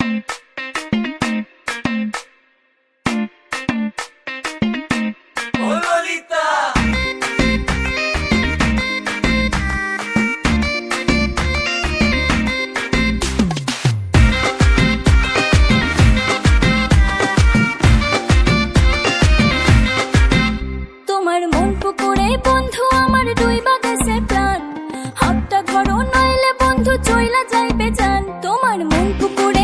ও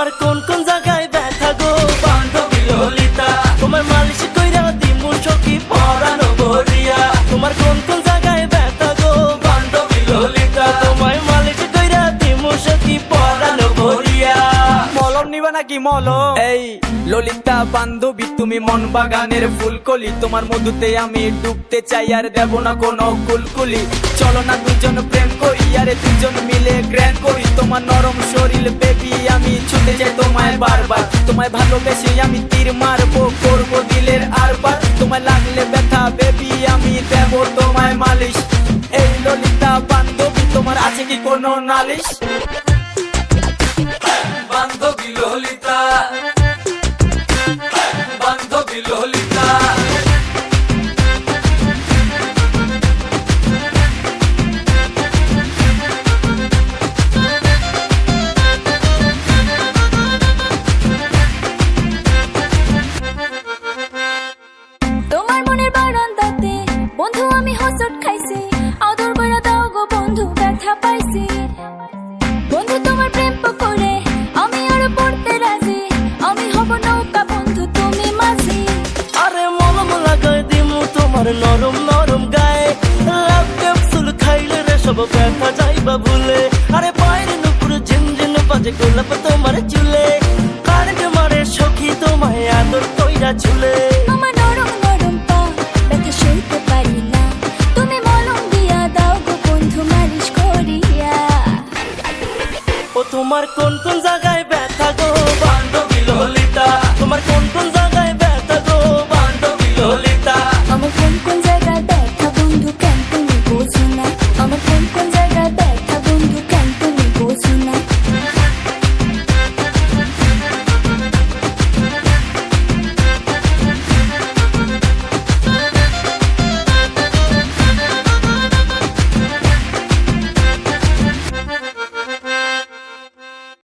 তোমার কোন কোন জায়গায় ব্যথা গো? বান্ধবী নাকি মলম? এই ললিতা বান্ধবী, তুমি মন বাগানের ফুলকলি। তোমার মধুতে আমি ডুবতে চাই আর দেব না কোনো কুলকুলি। চলো না দুজন প্রেম করি, আরে দুজন মিলে গ্র্যান্ড করি। তোমার নরম শরীর বেবি আমি ছুটে যাই তোমায় বারবার। তোমায় ভালোবেসে আমি তীর মারবো, করব দিলের আর বার তোমায় লাগলে ব্যথা বেবি আমি দেব তোমায় মালিশ। এই ললিতা বান্ধবী, তোমার আছে কি কোনো নালিশ? বান্ধবী ললিতা ব্যথা যাইবা ভুলে। আরে বাইরে নুপুর বাজে গোলাপ তোমার চুলে। কারেন্ট মারে সখী তোমায় আদর কইরা ঝুলে। আমার নরম নরম পা ব্যথা সইতে পারি না। তুমি মলম দিয়া দাও গো বন্ধু মালিশ করিয়া। ও তোমার কোন কোন জায়গায় ব্যথা গো?